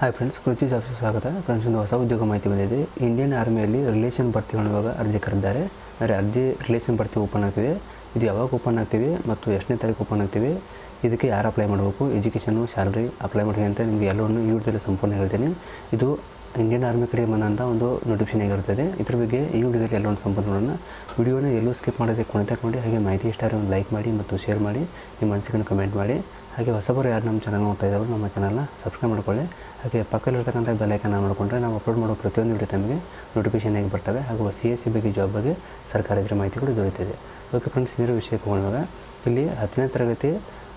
Hi friends Kriti jobs ಸ್ವಾಗತ. Friends ಒಂದು ಹೊಸ ಉದ್ಯೋಗ ಮಾಹಿತಿ ಬಂದಿದೆ. ಇಂಡಿಯನ್ ಆರ್ಮಿಯಲ್ಲಿ ರಿಲೇಷನ್ ಭರ್ತಿ ಇವಾಗ ಅರ್ಜಿ ಕರೆದಿದ್ದಾರೆ. ಅಂದರೆ ಅರ್ಜಿ ರಿಲೇಷನ್ ಭರ್ತಿ ಓಪನ್ ಆಗ್ತಿದೆ. ಇದು ಯಾವಾಗ ಓಪನ್ ಆಗ್ತಿವೆ ಮತ್ತು ಎಷ್ಟನೇ ತಾರೀಕು ಓಪನ್ ಆಗ್ತೀವಿ ಇದಕ್ಕೆ ಯಾರು ಅಪ್ಲೈ ಮಾಡಬೇಕು ಎಜುಕೇಷನು ಸ್ಯಾಲ್ರಿ ಅಪ್ಲೈ ಮಾಡಿ ಅಂತ ನಿಮಗೆ ಎಲ್ಲವನ್ನು ಈ ವಿಡಿಯೋದಲ್ಲಿ ಸಂಪೂರ್ಣ ಹೇಳ್ತೀನಿ. ಇದು ಇಂಡಿಯನ್ ಆರ್ಮಿ ಕಡೆ ಬಂದಂಥ ಒಂದು ನೋಟಿಫಿಕೇಶನ್ ಆಗಿರುತ್ತದೆ. ಇದ್ರ ಬಗ್ಗೆ ಈ ವಿಡಿಯೋದಲ್ಲಿ ಒಂದು ಸಂಪೂರ್ಣ ವಿಡಿಯೋನ ಎಲ್ಲೂ ಸ್ಕಿಪ್ ಮಾಡೋದಕ್ಕೆ ಕುಣಿತ ಕೊಂಡು ಹಾಗೆ ಮಾಹಿತಿ ಇಷ್ಟ ಆದರೆ ಒಂದು ಲೈಕ್ ಮಾಡಿ ಮತ್ತು ಶೇರ್ ಮಾಡಿ, ನಿಮ್ಮ ಅನಿಸಿಕೆಯನ್ನು ಕಮೆಂಟ್ ಮಾಡಿ. ಹಾಗೆ ಹೊಸಬರು ಯಾರು ನಮ್ಮ ಚಾನಲ್ ನೋಡ್ತಾ ಇದ್ದಾರೋ ನಮ್ಮ ಚಾನಲ್ನ ಸಬ್ಸ್ಕ್ರೈಬ್ ಮಾಡ್ಕೊಳ್ಳಿ. ಹಾಗೆ ಪಕ್ಕದಲ್ಲಿರ್ತಕ್ಕಂಥ ಬೆಲ್ಲೈಕನ್ನ ಮಾಡಿಕೊಂಡ್ರೆ ನಾವು ಅಪ್ಲೋಡ್ ಮಾಡೋ ಪ್ರತಿಯೊಂದು ವಿಡಿಯೋ ತಮಗೆ ನೋಟಿಫಿಕೇಶನ್ ಆಗಿ ಬರ್ತವೆ. ಹಾಗೂ ಸಿ ಎಸ್ ಸಿ ಬಗ್ಗೆ ಜಾಬ್ ಬಗ್ಗೆ ಸರ್ಕಾರ ಇದ್ರ ಮಾಹಿತಿಗಳು ದೊರೆಯುತ್ತದೆ. ಓಕೆ ಫ್ರೆಂಡ್ಸ್ ಇದರ ವಿಷಯ ಹೋಗುವಾಗ ಇಲ್ಲಿ ಹತ್ತನೇ ತರಗತಿ,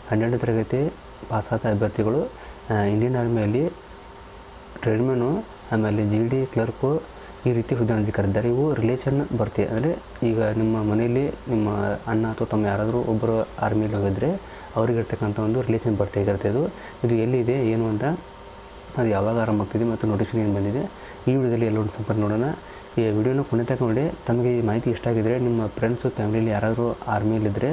ಹನ್ನೆರಡನೇ ತರಗತಿ ಪಾಸಾದ ಅಭ್ಯರ್ಥಿಗಳು ಇಂಡಿಯನ್ ಆರ್ಮಿಯಲ್ಲಿ ಟ್ರೇಡ್ಮನ್ನು ಆಮೇಲೆ ಜಿ ಡಿ ಕ್ಲರ್ಕು ಈ ರೀತಿ ಹುದ್ದೆ ಅಧಿಕಾರಿದ್ದಾರೆ ಇವು ರಿಲೇಷನ್ ಬರ್ತಿ ಅಂದರೆ ಈಗ ನಿಮ್ಮ ಮನೆಯಲ್ಲಿ ನಿಮ್ಮ ಅಣ್ಣ ಅಥವಾ ತಮ್ಮ ಯಾರಾದರೂ ಒಬ್ಬರು ಆರ್ಮಿಯಲ್ಲಿ ಹೋಗಿದ್ರೆ ಅವ್ರಿಗೆ ಇರ್ತಕ್ಕಂಥ ಒಂದು ರಿಲೇಷನ್ ಬರ್ತಿ ಇರುತ್ತೆ ಇದು ಇದು ಎಲ್ಲಿದೆ, ಏನು ಅಂತ ಅದು ಯಾವಾಗ ಆರಂಭ ಆಗ್ತಿದೆ ಮತ್ತು ನೋಟಿಫಿಕೇಶನ್ ಏನು ಬಂದಿದೆ, ಈ ವಿಡಿಯೋದಲ್ಲಿ ಎಲ್ಲ ಒಂದು ಸಂಪರ್ಕ ನೋಡೋಣ. ಈ ವಿಡಿಯೋನ ಕೊನೆ ನೋಡಿ, ತಮಗೆ ಈ ಮಾಹಿತಿ ಇಷ್ಟ ಆಗಿದ್ರೆ ನಿಮ್ಮ ಫ್ರೆಂಡ್ಸು ಫ್ಯಾಮಿಲಿಯಲ್ಲಿ ಯಾರಾದರೂ ಆರ್ಮಿಯಲ್ಲಿದ್ದರೆ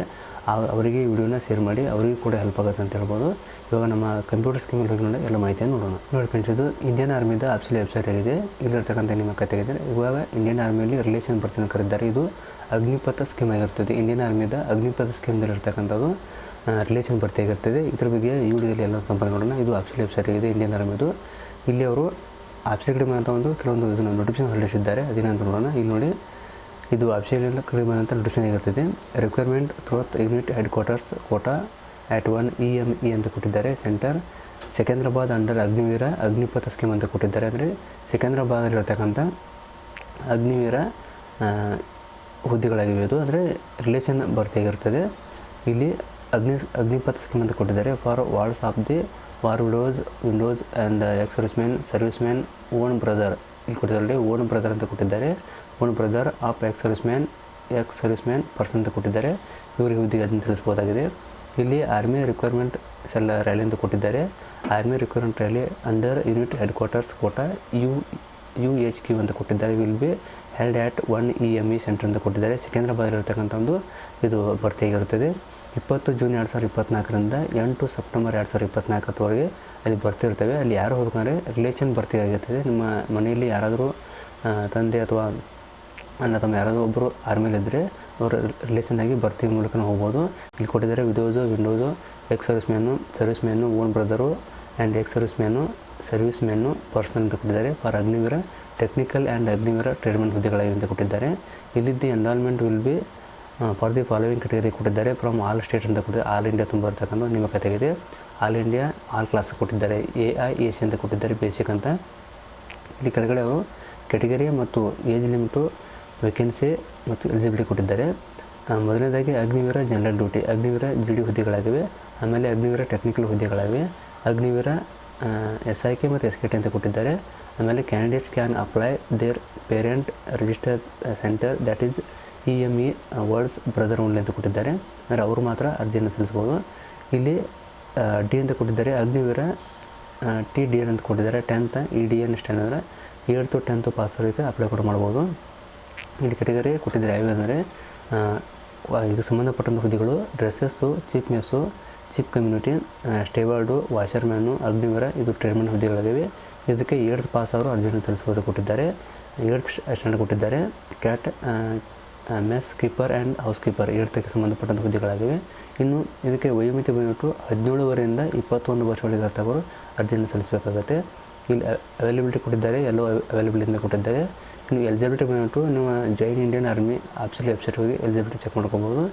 ಅವರಿಗೆ ವಿಡಿಯೋನ ಶೇರ್ ಮಾಡಿ ಅವರಿಗೂ ಕೂಡ ಹೆಲ್ಪ್ ಆಗುತ್ತೆ ಅಂತ ಹೇಳ್ಬೋದು. ಇವಾಗ ನಮ್ಮ ಕಂಪ್ಯೂಟರ್ ಸ್ಕ್ರೀನ್ ಬಗ್ಗೆ ನೋಡಿ ಎಲ್ಲ ಮಾಹಿತಿಯನ್ನು ನೋಡೋಣ. ನೋಡಿ ಫ್ರೆಂಡ್ಸ್ ಇದು ಇಂಡಿಯನ್ ಆರ್ಮಿದ ಆಪ್ಸಲಿ ವೆಬ್ಸೈಟ್ ಆಗಿದೆ. ಇಲ್ಲಿರ್ತಕ್ಕಂಥ ನಿಮ್ಮ ಕತೆಗಿದೆ ಇವಾಗ ಇಂಡಿಯನ್ ಆರ್ಮಿಯಲ್ಲಿ ರಿಲೇಷನ್ ಬರ್ತೀನಿ ಕರೆದಿದ್ದಾರೆ ಇದು ಅಗ್ನಿಪಥ ಸ್ಕೀಮ್ ಆಗಿರ್ತದೆ. ಇಂಡಿಯನ್ ಆರ್ಮಿದ ಅಗ್ನಿಪಥ ಸ್ಕೀಮ್ದಲ್ಲಿ ಇರ್ತಕ್ಕಂಥದ್ದು ರಿಲೇಷನ್ ಭರ್ತಿ ಆಗಿರ್ತದೆ. ಇದ್ರ ಬಗ್ಗೆ ಈ ವಿಡಿಯೋದಲ್ಲಿ ಎಲ್ಲ ಸಂಪರ್ಕ ನೋಡೋಣ. ಇದು ಆಪ್ಷನ್ ವೆಬ್ಸೈಟ್ ಆಗಿದೆ ಇಂಡಿಯನ್ ಆರ್ಮಿದು ಇಲ್ಲಿ ಅವರು ಆಪ್ಷನ್ ಕಡಿಮೆ ಅಂತ ಒಂದು ಕೆಲವೊಂದು ಇದನ್ನು ನೋಟಿಫಿಕೇಶನ್ ಹೊರಡಿಸಿದ್ದಾರೆ. ಅದೇನಂತ ನೋಡೋಣ. ಇಲ್ಲಿ ನೋಡಿ. ಇದು ಆಪ್ಷನ್ ಕಡಿಮೆ ಅಂತ ಆಗಿರ್ತದೆ requirement through unit head quarters quota at one E M E ಅಂತ ಕೊಟ್ಟಿದ್ದಾರೆ. Centre Secunderabad under Agniveer Agnipath scheme ಅಂತ ಕೊಟ್ಟಿದ್ದಾರೆ. ಅಂದರೆ ಸಿಕಂದ್ರಾಬಾದಲ್ಲಿರ್ತಕ್ಕಂಥ ಅಗ್ನಿವೀರ ಹುದ್ದೆಗಳಾಗಿವೆ ಇದು ಅಂದರೆ ರಿಲೇಷನ್ ಭರ್ತಿಯಾಗಿರ್ತದೆ ಇಲ್ಲಿ ಅಗ್ನಿ ಅಗ್ನಿಪಥ ಸ್ಕೀಮ್ ಅಂತ ಕೊಟ್ಟಿದ್ದಾರೆ. For wards of the war widows windows and ex service man service man own brother ಇಲ್ಲಿ ಕೊಟ್ಟಿದ್ದಾರೆ ಓನ್ ಬ್ರದರ್ ಅಂತ ಕೊಟ್ಟಿದ್ದಾರೆ. Own brother of ex serviceman ex service man person ಅಂತ ಕೊಟ್ಟಿದ್ದಾರೆ. ಇವರಿಗೆ ಹುದ್ದೆಗೆ ಅದನ್ನು ತಿಳಿಸ್ಬೋದಾಗಿದೆ. ಇಲ್ಲಿ ಆರ್ಮಿ ರಿಕ್ವೈರ್ಮೆಂಟ್ ಸೆಲ್ ರ್ಯಾಲಿ ಅಂತ ಕೊಟ್ಟಿದ್ದಾರೆ. Army requirement rally under unit head quarters quota, U U H Q ಅಂತ ಕೊಟ್ಟಿದ್ದಾರೆ. Will be held at one E M E centre ಅಂತ ಕೊಟ್ಟಿದ್ದಾರೆ. ಸಿಕಂದ್ರಾಬಾದಲ್ಲಿರ್ತಕ್ಕಂಥ ಒಂದು ಇದು ಭರ್ತಿಯಾಗಿರುತ್ತದೆ. ಇಪ್ಪತ್ತು ಜೂನ್ ಎರಡು ಸಾವಿರದ ಇಪ್ಪತ್ತ್ನಾಲ್ಕರಿಂದ ಎಂಟು ಸೆಪ್ಟೆಂಬರ್ ಎರಡು ಸಾವಿರದ ಇಪ್ಪತ್ತ್ನಾಲ್ಕತ್ತವರೆಗೆ ಅಲ್ಲಿ ಬರ್ತಿರ್ತೇವೆ. ಅಲ್ಲಿ ಯಾರು ಹೋಗ್ಬೇಕಂದ್ರೆ ರಿಲೇಷನ್ ಭರ್ತಿ ಆಗಿರ್ತದೆ ನಿಮ್ಮ ಮನೆಯಲ್ಲಿ ಯಾರಾದರೂ ತಂದೆ ಅಥವಾ ಅಣ್ಣ ತಮ್ಮ ಯಾರಾದರೂ ಒಬ್ಬರು ಆರ್ಮಿಲಿದ್ದರೆ ಅವರು ರಿಲೇಷನ್ನಾಗಿ ಬರ್ತಿ ಮೂಲಕ ಹೋಗ್ಬೋದು. ಇಲ್ಲಿ ಕೊಟ್ಟಿದ್ದಾರೆ widows, windows, ex service man service man, own brother and ex service man service man, personal ಅಂತ ಕೊಟ್ಟಿದ್ದಾರೆ. For Agniveer, technical and Agniveer treatment ಹುದ್ದೆಗಳಾಗಿ ಅಂತ ಕೊಟ್ಟಿದ್ದಾರೆ. ಇಲ್ಲಿದ್ದ enrolment will be for the following category ಕೊಟ್ಟಿದ್ದಾರೆ. ಫ್ರಮ್ ಆಲ್ ಸ್ಟೇಟ್ ಅಂತ ಕೊಟ್ಟಿದ್ದಾರೆ. All India ತುಂಬ ಇರ್ತಕ್ಕಂಥ ನಿಮ್ಮ ಕತೆಗಿದೆ ಆಲ್ ಇಂಡಿಯಾ ಆಲ್ ಕ್ಲಾಸ್ ಕೊಟ್ಟಿದ್ದಾರೆ. ಎ ಐ ಎ ಸಿ ಅಂತ ಕೊಟ್ಟಿದ್ದಾರೆ ಬೇಸಿಕ್ ಅಂತ. ಇಲ್ಲಿ ಕೆಳಗಡೆ ಅವರು ಕೆಟಗರಿ ಮತ್ತು ಏಜ್ ಲಿಮಿಟು ವೇಕೆನ್ಸಿ ಮತ್ತು ಎಲಿಜಿಬಿಲಿಟಿ ಕೊಟ್ಟಿದ್ದಾರೆ. ಮೊದಲನೇದಾಗಿ Agniveer general duty Agniveer G D ಹುದ್ದೆಗಳಾಗಿವೆ. ಆಮೇಲೆ ಅಗ್ನಿವೀರ ಟೆಕ್ನಿಕಲ್ ಹುದ್ದೆಗಳಾಗಿವೆ. ಅಗ್ನಿವೀರ ಎಸ್ ಐ ಕೆ ಮತ್ತು ಎಸ್ ಕೆ ಟಿ ಅಂತ ಕೊಟ್ಟಿದ್ದಾರೆ. ಆಮೇಲೆ candidates can apply there parent register centre that is E M E words brother only ಅಂತ ಕೊಟ್ಟಿದ್ದಾರೆ. ಅಂದರೆ ಅವರು ಮಾತ್ರ ಅರ್ಜಿಯನ್ನು ಸಲ್ಲಿಸ್ಬೋದು ಇಲ್ಲಿ ಡಿ ಅಂತ ಕೊಟ್ಟಿದ್ದಾರೆ. ಅಗ್ನಿವೀರ ಟಿ ಡಿ ಎನ್ ಅಂತ ಕೊಟ್ಟಿದ್ದಾರೆ. ಟೆಂತ್ ಇ ಡಿ ಎನ್ ಎಷ್ಟು ಅಂದರೆ ಏಳ್ತು ಟೆಂತು ಪಾಸ್ ಆಗೋದಕ್ಕೆ ಅಪ್ಲೈ ಕೂಡ ಮಾಡ್ಬೋದು ಇಲ್ಲಿ ಕೆಟಗರಿ ಕೊಟ್ಟಿದ್ದಾರೆ. ಯಾವ್ಯಾವ ಅಂದರೆ ಇದು ಸಂಬಂಧಪಟ್ಟಂಥ ಹುದ್ದೆಗಳು dressers chief mess chief community steward washerman Agniveer, ಇದು ಟ್ರೀಟ್ಮೆಂಟ್ ಹುದ್ದೆಗಳಿವೆ ಇದಕ್ಕೆ ಏಳ್ತ್ ಪಾಸ್ ಅವರು ಅರ್ಜಿಯನ್ನು ಸಲ್ಲಿಸಬಹುದು ಕೊಟ್ಟಿದ್ದಾರೆ. ಏಳ್ತ್ ಸ್ಟ್ಯಾಂಡರ್ಡ್ ಕೊಟ್ಟಿದ್ದಾರೆ. Cat mess keeper and house keeper ಇರ್ತಕ್ಕೆ ಸಂಬಂಧಪಟ್ಟಂಥ ಹುದ್ದೆಗಳಾಗಿವೆ. ಇನ್ನು ಇದಕ್ಕೆ ವಯೋಮಿತಿ ಬಂದ್ಬಿಟ್ಟು ಹದಿನೇಳುವರೆಯಿಂದ ಇಪ್ಪತ್ತೊಂದು ವರ್ಷಗಳಿರ್ತವರು ಅರ್ಜಿಯನ್ನು ಸಲ್ಲಿಸಬೇಕಾಗುತ್ತೆ. ಇಲ್ಲಿ ಅವೈಲೇಬಿಲಿಟಿ ಕೊಟ್ಟಿದ್ದಾರೆ ಎಲ್ಲೋ ಅವೈಲಬಿಲಿಟಿಯಿಂದ ಕೊಟ್ಟಿದ್ದಾರೆ. ಇನ್ನು ಎಲಿಜಿಬಿಲಿಟಿ ಬಂದ್ಬಿಟ್ಟು ನೀವು ಜೈನ್ ಇಂಡಿಯನ್ ಆರ್ಮಿ ಆಪ್ಸಲ್ ವೆಬ್ಸೈಟ್ ಹೋಗಿ ಎಲಿಜಿಬಿಲಿಟಿ ಚೆಕ್ ಮಾಡ್ಕೊಬೋದು.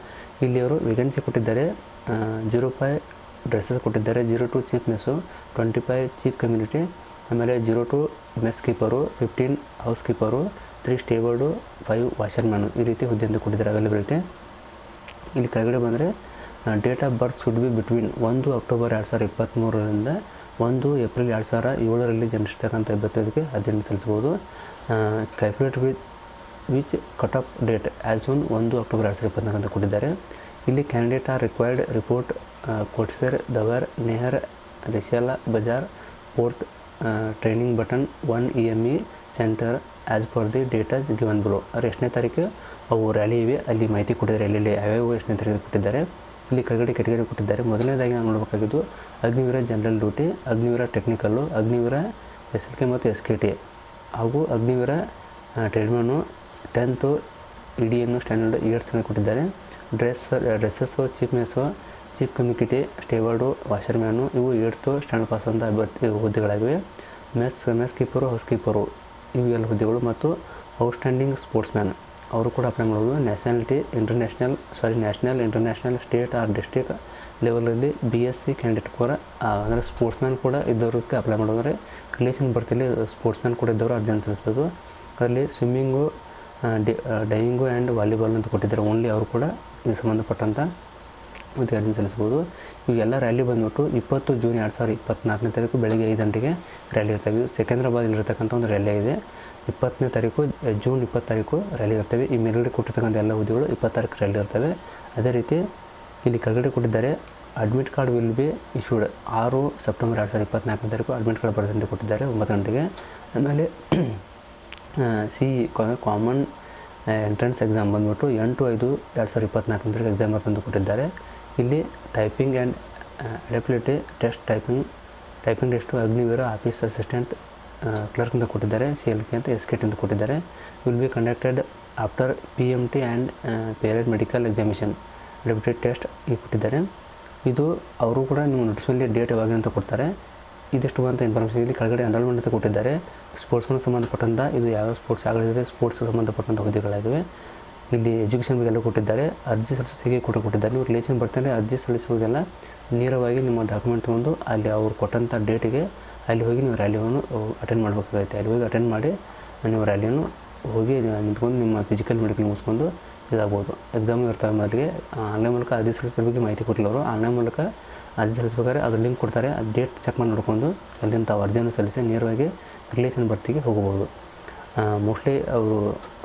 ಇಲ್ಲಿ ಅವರು ವೇಕೆನ್ಸಿ ಕೊಟ್ಟಿದ್ದಾರೆ ಜೀರೋ ಫೈ ಡ್ರೆಸ್ಸಸ್ ಕೊಟ್ಟಿದ್ದಾರೆ zero two chief mess twenty five chief community ಆಮೇಲೆ zero two mess keeper fifteen house keeper three steward five washerman ಈ ರೀತಿ ಹುದ್ದೆ ಅಂತ ಕೊಟ್ಟಿದ್ದಾರೆ ಅವೈಲಬಿಲಿಟಿ ಇಲ್ಲಿ ಕೆಳಗಡೆ ಬಂದರೆ date of birth should be between ಒಂದು ಅಕ್ಟೋಬರ್ ಎರಡು ಸಾವಿರದ ಇಪ್ಪತ್ತ್ಮೂರರಿಂದ ಒಂದು ಏಪ್ರಿಲ್ ಎರಡು ಸಾವಿರ ಏಳರಲ್ಲಿ ಜನಿಸ್ತಕ್ಕಂಥ ಅಭ್ಯರ್ಥಿಗಳಿಗೆ ಅರ್ಜಿಯನ್ನು ಸಲ್ಲಿಸ್ಬೋದು calculate with which cut off date as one ಒಂದು ಅಕ್ಟೋಬರ್ ಎರಡು ಸಾವಿರದ ಇಪ್ಪತ್ನಾಲ್ಕು ಕೊಟ್ಟಿದ್ದಾರೆ ಇಲ್ಲಿ ಕ್ಯಾಂಡಿಡೇಟ್ ಆರ್ ರಿಕ್ವೈರ್ಡ್ ರಿಪೋರ್ಟ್ ಕೋಟ್ಸ್ವೇರ್ ದವರ್ ನೆಹರ್ Risala Bazar fourth training button one E M E centre as per the data given below ಅವ್ರು ಎಷ್ಟನೇ ತಾರೀಕು, ಅವು ರ್ಯಾಲಿ ಇವೆ. ಅಲ್ಲಿ ಮಾಹಿತಿ ಕೊಟ್ಟಿದ್ದಾರೆ. ಎಲ್ಲೆಲ್ಲಿ ಯಾವ್ಯಾವ ಎಷ್ಟನೇ ತಾರೀಕು ಕೊಟ್ಟಿದ್ದಾರೆ. ಇಲ್ಲಿ ಕೆಳಗಡೆ ಕೆಟಗರಿ ಕೊಟ್ಟಿದ್ದಾರೆ. ಮೊದಲನೇದಾಗಿ ನಾವು ನೋಡಬೇಕಾಗಿದ್ದು Agniveer general duty Agniveer technical Agniveer S L K ಮತ್ತು ಎಸ್ ಕೆ ಟಿ. ಹಾಗೂ ಅಗ್ನಿವೀರ ಟ್ರೇಡ್ಮನ್ನು ಟೆಂತು ಇಡಿಯನ್ನು ಸ್ಟ್ಯಾಂಡರ್ಡ್ ಇಯರ್ಸ್ನ ಕೊಟ್ಟಿದ್ದಾರೆ. Dress dressers chief mess chief community steward washerman ಇವು ಏಟ್ತು ಸ್ಟ್ಯಾಂಡರ್ಡ್ ಪಾಸ್ ಅಂತ ಅಭ್ಯರ್ಥಿ ಹುದ್ದೆಗಳಾಗಿವೆ mess mess keeper house keeper ಇವು ಎಲ್ ಹುದ್ದೆಗಳು ಮತ್ತು ಔಟ್ಸ್ಟ್ಯಾಂಡಿಂಗ್ ಸ್ಪೋರ್ಟ್ಸ್ಮ್ಯಾನ್ ಅವರು ಕೂಡ ಅಪ್ಲೈ ಮಾಡ್ಬೋದು nationality international sorry national international state or district ಲೆವೆಲಲ್ಲಿ ಬಿ ಎಸ್ ಸಿ ಕ್ಯಾಂಡಿಡೇಟ್ ಕೂಡ ಅಂದರೆ ಸ್ಪೋರ್ಟ್ಸ್ಮ್ಯಾನ್ ಕೂಡ ಇದ್ದವ್ರಿಗೆ ಅಪ್ಲೈ ಮಾಡೋದ್ರೆ ರಿಲೇಷನ್ ಬರ್ತಿಲ್ಲಿ ಸ್ಪೋರ್ಟ್ಸ್ಮ್ಯಾನ್ ಕೂಡ ಇದ್ದವರು ಅರ್ಜೆಂಟ್ ಸಲ್ಲಿಸಬೇಕು ಅದರಲ್ಲಿ swimming D diving and volleyball ಅಂತ ಕೊಟ್ಟಿದ್ದಾರೆ. ಓನ್ಲಿ ಅವರು ಕೂಡ ಇದು ಸಂಬಂಧಪಟ್ಟಂಥ ಅರ್ಜಿ ಸಲ್ಲಿಸ್ಬೋದು. ಇವೆಲ್ಲ ರ್ಯಾಲಿ ಬಂದ್ಬಿಟ್ಟು ಇಪ್ಪತ್ತು ಜೂನ್ ಎರಡು ಸಾವಿರದ ಇಪ್ಪತ್ತ್ನಾಲ್ಕನೇ ತಾರೀಕು ಬೆಳಗ್ಗೆ ಐದು ಗಂಟೆಗೆ ರ್ಯಾಲಿ ಇರ್ತವೆ. ಸಿಕಂದ್ರಾಬಾದಲ್ಲಿ ಇರತಕ್ಕಂಥ ಒಂದು ರ್ಯಾಲಿ ಇದೆ ಇಪ್ಪತ್ತನೇ ತಾರೀಕು ಜೂನ್ ಇಪ್ಪತ್ತು ತಾರೀಕು ರ್ಯಾಲಿ ಇರ್ತವೆ. ಈ ಮೇಲ್ಗಡೆ ಕೊಟ್ಟಿರ್ತಕ್ಕಂಥ ಎಲ್ಲ ಹುದ್ದೆಗಳು ಇಪ್ಪತ್ತಾರಕ್ಕೆ ರ್ಯಾಲಿ ಇರ್ತವೆ. ಅದೇ ರೀತಿ ಇಲ್ಲಿ ಕೆಳಗಡೆ ಕೊಟ್ಟಿದ್ದಾರೆ admit card will be issued ಆರು ಸೆಪ್ಟೆಂಬರ್ ಎರಡು ಸಾವಿರದ ಇಪ್ಪತ್ತ್ನಾಲ್ಕನೇ ತಾರೀಕು ಅಡ್ಮಿಟ್ ಕಾರ್ಡ್ ಬರೋದಂತೆ ಕೊಟ್ಟಿದ್ದಾರೆ ಒಂಬತ್ತು ಗಂಟೆಗೆ. ಆಮೇಲೆ ಸಿ ಕಾಮನ್ ಎಂಟ್ರೆನ್ಸ್ ಎಕ್ಸಾಮ್ ಬಂದ್ಬಿಟ್ಟು ಎಂಟು ಐದು ಎರಡು ಸಾವಿರದ ಇಪ್ಪತ್ತ್ನಾಲ್ಕನೇ ಎಕ್ಸಾಮ್ ಬರ್ತಂದು ಕೊಟ್ಟಿದ್ದಾರೆ. ಇಲ್ಲಿ typing and adaptability test typing typing test Agniveer office assistant clerk ಅಂತ ಕೊಟ್ಟಿದ್ದಾರೆ ಸಿ ಎಲ್ ಕೆ ಅಂತ ಎಸ್ ಕೆ ಟಿ ಅಂತ ಕೊಟ್ಟಿದ್ದಾರೆ. Will be conducted after P M T and ಪೇರೆಡ್ medical examination adaptability test ಈಗ ಕೊಟ್ಟಿದ್ದಾರೆ. ಇದು ಅವರು ಕೂಡ ನಿಮ್ಮ ನೋಟಿಸ್ ಮೇಲೆ ಡೇಟ್ ಯಾವಾಗ ಅಂತ ಕೊಡ್ತಾರೆ. ಇದಿಷ್ಟು ಬಂತ ಇನ್ಫಾರ್ಮೇಷನ್ ಇಲ್ಲಿ ಕೆಳಗಡೆ ಎನ್ರೋಲ್ಮೆಂಟ್ ಅಂತ ಕೊಟ್ಟಿದ್ದಾರೆ. ಸ್ಪೋರ್ಟ್ಸ್ಗೆ ಸಂಬಂಧಪಟ್ಟಂಥ ಇದು ಯಾವ್ಯಾವ ಸ್ಪೋರ್ಟ್ಸ್ ಆಗಲಿದೆ ಸ್ಪೋರ್ಟ್ಸ್ ಸಂಬಂಧಪಟ್ಟಂಥ ಹುದ್ದೆಗಳಾಗಿವೆ ಇಲ್ಲಿ ಎಜುಕೇಷನ್ ಬಗ್ಗೆ ಎಲ್ಲ ಕೊಟ್ಟಿದ್ದಾರೆ. ಅರ್ಜಿ ಸಲ್ಲಿಸೋದು ಹೇಗೆ ಕೂಡ ಕೊಟ್ಟಿದ್ದಾರೆ. ನೀವು ರಿಲೇಷನ್ ಬರ್ತಾರೆ ಅರ್ಜಿ ಸಲ್ಲಿಸುವುದೆಲ್ಲ ನೇರವಾಗಿ ನಿಮ್ಮ ಡಾಕ್ಯುಮೆಂಟ್ ತೊಗೊಂಡು ಅಲ್ಲಿ ಅವ್ರು ಕೊಟ್ಟಂಥ ಡೇಟಿಗೆ ಅಲ್ಲಿ ಹೋಗಿ ನೀವು ರ್ಯಾಲಿಯನ್ನು ಅಟೆಂಡ್ ಮಾಡಬೇಕಾಗುತ್ತೆ. ಅಲ್ಲಿ ಹೋಗಿ ಅಟೆಂಡ್ ಮಾಡಿ ನೀವು ರ್ಯಾಲಿಯನ್ನು ಹೋಗಿ ನಿಂತ್ಕೊಂಡು ನಿಮ್ಮ ಫಿಸಿಕಲ್ ಮೆಡಿಕಲ್ ಮುಗಿಸ್ಕೊಂಡು ಇದಾಗ್ಬೋದು. ಎಕ್ಸಾಮ್ ಇರ್ತವೆ ಮೊದಲಿಗೆ ಆನ್ಲೈನ್ ಮೂಲಕ ಅರ್ಜಿ ಸಲ್ಲಿಸೋದ್ರ ಬಗ್ಗೆ ಮಾಹಿತಿ ಕೊಟ್ಟಿಲ್ಲ ಅವರು. ಆನ್ಲೈನ್ ಮೂಲಕ ಅರ್ಜಿ ಸಲ್ಲಿಸ್ಬೇಕಾದ್ರೆ ಅದು ಲಿಂಕ್ ಕೊಡ್ತಾರೆ. ಆ ಡೇಟ್ ಚೆಕ್ ಮಾಡಿ ನೋಡ್ಕೊಂಡು ಅಲ್ಲಿಂದ ತಾವು ಅರ್ಜಿಯನ್ನು ಸಲ್ಲಿಸಿ ನೇರವಾಗಿ ರಿಲೇಷನ್ ಬರ್ತಿಗೆ ಹೋಗಬಹುದು. ಮೋಸ್ಟ್ಲಿ ಅವರು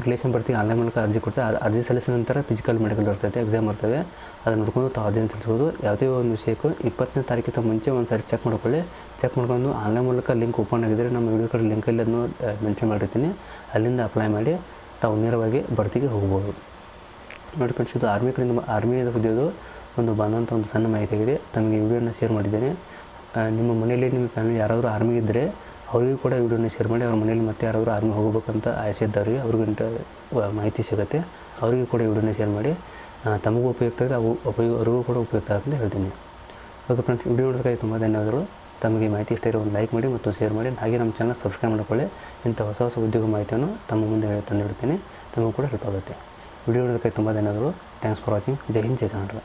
ರಿಲೇಷನ್ ಬರ್ತೀವಿ ಆನ್ಲೈನ್ ಮೂಲಕ ಅರ್ಜಿ ಕೊಡ್ತಾರೆ ಅರ್ಜಿ ಸಲ್ಲಿಸಿದ ನಂತರ ಫಿಸಿಕಲ್ ಮೆಡಿಕಲ್ ಬರ್ತೈತೆ ಎಕ್ಸಾಮ್ ಬರ್ತವೆ ಅದನ್ನು ನೋಡ್ಕೊಂಡು ತಾವು ಅರ್ಜಿಯನ್ನು ತಿಳಿಸ್ಬೋದು ಯಾವುದೇ ಒಂದು ವಿಷಯಕ್ಕೂ ಇಪ್ಪತ್ತನೇ ತಾರೀಕಿಂತ ಮುಂಚೆ ಒಂದು ಸಾರಿ ಚೆಕ್ ಮಾಡ್ಕೊಳ್ಳಿ. ಚೆಕ್ ಮಾಡ್ಕೊಂಡು ಆನ್ಲೈನ್ ಮೂಲಕ ಲಿಂಕ್ ಓಪನ್ ಆಗಿದ್ದರೆ ನಮ್ಮ ವಿಡಿಯೋ ಕಡೆ ಲಿಂಕಲ್ಲಿ ಮೆನ್ಷನ್ ಮಾಡಿರ್ತೀನಿ. ಅಲ್ಲಿಂದ ಅಪ್ಲೈ ಮಾಡಿ ತಾವು ನೇರವಾಗಿ ಬರ್ತಿಗೆ ಹೋಗ್ಬೋದು. ನೋಡಿ ಫ್ರೆಂಡ್ಸ್ ಇದು ಆರ್ಮಿ ಕಡೆಯಿಂದ ಆರ್ಮಿ ಹುದ್ದೆದು ಒಂದು ಬಂದಂಥ ಒಂದು ಸಣ್ಣ ಮಾಹಿತಿ ಆಗಿದೆ. ತಮಗೆ ವಿಡಿಯೋನ ಶೇರ್ ಮಾಡಿದ್ದೇನೆ. ನಿಮ್ಮ ಮನೆಯಲ್ಲಿ ನಿಮ್ಮ ಫ್ಯಾಮಿಲಿ ಯಾರಾದರೂ ಆರ್ಮಿ ಇದ್ದರೆ ಅವರಿಗೂ ಕೂಡ ವಿಡಿಯೋನ ಶೇರ್ ಮಾಡಿ, ಅವ್ರ ಮನೇಲಿ ಮತ್ತೆ ಯಾರಾದರೂ ಆರ್ಮಿ ಹೋಗಬೇಕಂತ ಆಸೆ ಇದ್ದವ್ರಿಗೆ ಅವ್ರಿಗೂ ಇಂಟ ವ- ಮಾಹಿತಿ ಸಿಗುತ್ತೆ. ಅವರಿಗೂ ಕೂಡ ವಿಡಿಯೋನ ಶೇರ್ ಮಾಡಿ. ತಮಗೂ ಉಪಯುಕ್ತ ಆಗಿದೆ ಅವು ಉಪಯೋಗ ಅವ್ರಿಗೂ ಕೂಡ ಉಪಯುಕ್ತ ಆಗುತ್ತೆ ಹೇಳ್ತೀನಿ. ಓಕೆ ಫ್ರೆಂಡ್ಸ್ ವಿಡಿಯೋ ನೋಡೋದಕ್ಕಾಗಿ ತುಂಬ ಧನ್ಯವಾದಗಳು. ತಮಗೆ ಮಾಹಿತಿ ಇಷ್ಟ ಒಂದು ಲೈಕ್ ಮಾಡಿ ಮತ್ತು ಶೇರ್ ಮಾಡಿ. ಹಾಗೆ ನಮ್ಮ ಚಾನಲ್ ಸಬ್ಸ್ಕ್ರೈಬ್ ಮಾಡ್ಕೊಳ್ಳಿ. ಇಂಥ ಹೊಸ ಹೊಸ ಉದ್ಯೋಗ ಮಾಹಿತಿಯನ್ನು ತಮ್ಮ ಮುಂದೆ ತಂದಿಡ್ತೀನಿ. ತಮಗೂ ಕೂಡ ಹೆಲ್ಪ್ ಆಗುತ್ತೆ. ವಿಡಿಯೋ ನೋಡೋದಕ್ಕಾಗಿ ತುಂಬ ಧನ್ಯವಾದಗಳು. ಥ್ಯಾಂಕ್ಸ್ ಫಾರ್ ವಾಚಿಂಗ್ ಜೈ ಹಿಂದ್, ಜೈ ಕನ್ನಡ.